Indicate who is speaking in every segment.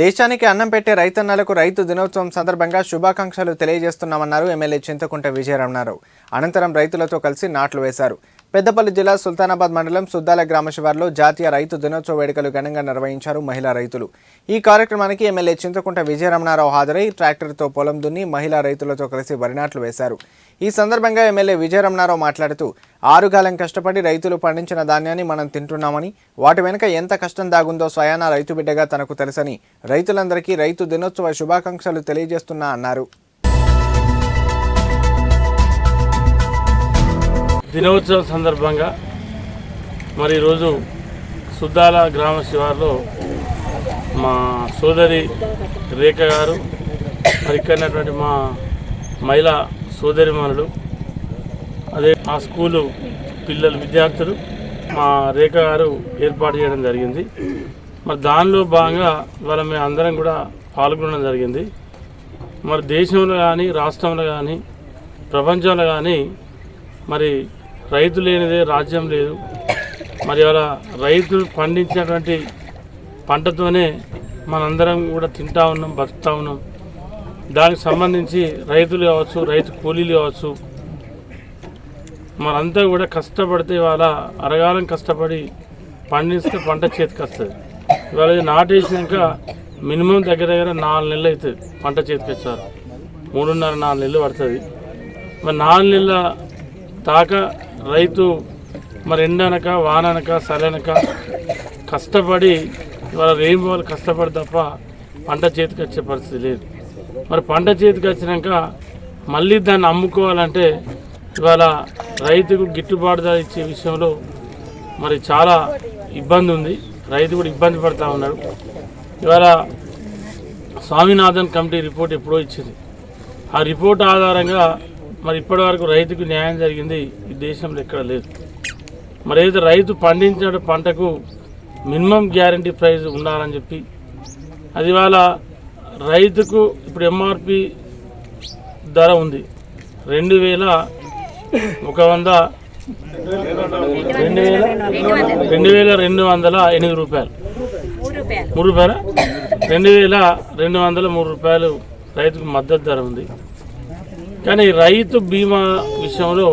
Speaker 1: దేశానికి అన్నం పెట్టే రైతన్నలకు రైతు దినోత్సవం సందర్భంగా శుభాకాంక్షలు తెలియజేస్తున్నామన్నారు ఎమ్మెల్యే చింతకుంట విజయరమణారావు అనంతరం రైతులతో కలిసి నాట్లు వేశారు. పెద్దపల్లి జిల్లా సుల్తానాబాద్ మండలం సుద్దాల గ్రామ శివార్లో జాతీయ రైతు దినోత్సవ వేడుకలు ఘనంగా నిర్వహించారు మహిళా రైతులు. ఈ కార్యక్రమానికి ఎమ్మెల్యే చింతకుంట విజయరమణారావు హాజరై ట్రాక్టర్తో పొలం దున్ని మహిళా రైతులతో కలిసి వరి నాట్లు వేశారు. ఈ ఈ సందర్భంగా ఎమ్మెల్యే విజయరమణారావు మాట్లాడుతూ ఆరుగాలం కష్టపడి రైతులు పండించిన ధాన్యాన్ని మనం తింటున్నామని వాటి వెనుక ఎంత కష్టం దాగుందో స్వయానా రైతు బిడ్డగా తనకు తెలుసని రైతులందరికీ రైతు దినోత్సవ శుభాకాంక్షలు తెలియజేస్తున్నా అన్నారు.
Speaker 2: దినోత్సవం సందర్భంగా మరి ఈరోజు సుద్దాల గ్రామ శివార్లో మా సోదరి రేఖ గారు మరి ఇక్కడ మా మహిళా సోదరిమణులు అదే మా స్కూలు పిల్లలు విద్యార్థులు మా రేఖ గారు ఏర్పాటు చేయడం జరిగింది. మరి దానిలో భాగంగా వాళ్ళ మేము అందరం కూడా పాల్గొనడం జరిగింది. మరి దేశంలో కానీ రాష్ట్రంలో కానీ ప్రపంచంలో కానీ మరి రైతు లేనిదే రాజ్యం లేదు. మరి అలా రైతులు పండించినటువంటి పంటతోనే మనందరం కూడా తింటా ఉన్నాం బతుకుతా ఉన్నాం. దానికి సంబంధించి రైతులు కావచ్చు రైతు కూలీలు కావచ్చు మనంతా కూడా కష్టపడితే ఇవాళ అరగాలం కష్టపడి పండిస్తే పంట చేతికి వస్తుంది. ఇవాళ నాటేసినాక మినిమం దగ్గర దగ్గర నాలుగు నెలలు అవుతుంది పంట చేతికి వచ్చారు మూడున్నర నాలుగు నెలలు పడుతుంది. మరి నాలుగు నెలల తాక రైతు మరి ఎండనక వాననక సరైనక కష్టపడి ఇవాళ వాళ్ళు కష్టపడి తప్ప పంట చేతికి వచ్చే పరిస్థితి లేదు. మరి పంట చేతికి వచ్చినాక మళ్ళీ దాన్ని అమ్ముకోవాలంటే ఇవాళ రైతుకు గిట్టుబాటు ధర ఇచ్చే విషయంలో మరి చాలా ఇబ్బంది ఉంది. రైతు కూడా ఇబ్బంది పడుతూ ఉన్నాడు. ఇవాళ స్వామినాథన్ కమిటీ రిపోర్ట్ ఎప్పుడో ఇచ్చింది. ఆ రిపోర్ట్ ఆధారంగా మరి ఇప్పటివరకు రైతుకు న్యాయం జరిగింది ఈ దేశంలో ఎక్కడ లేదు. మరి ఏదైతే రైతు పండించిన పంటకు మినిమం గ్యారంటీ ప్రైస్ ఉండాలని చెప్పి అది ఇవాళ రైతుకు ఇప్పుడు ఎంఆర్పి ధర ఉంది. రెండు వేల ఒక వంద రెండు వేల రెండు వేల రెండు వందల ఎనిమిది రూపాయలు. మూడు రూపాయల? రెండు వేల రెండు వందల మూడు రూపాయలు రైతుకు మద్దతు ధర ఉంది. కానీ రైతు బీమా విషయంలో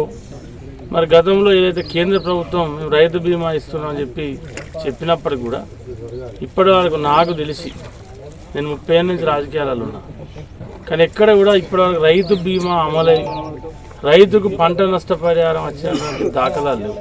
Speaker 2: మరి గతంలో ఏదైతే కేంద్ర ప్రభుత్వం మేము రైతు బీమా ఇస్తున్నామని చెప్పి చెప్పినప్పటికి కూడా ఇప్పటి వరకు నాకు తెలిసి నేను ముప్పై ఏళ్ళ నుంచి రాజకీయాలలో ఉన్నా. కానీ ఎక్కడ కూడా ఇప్పటివరకు రైతు బీమా అమలై రైతుకు పంట నష్టపరిహారం వచ్చేటువంటి దాఖలాలు లేవు.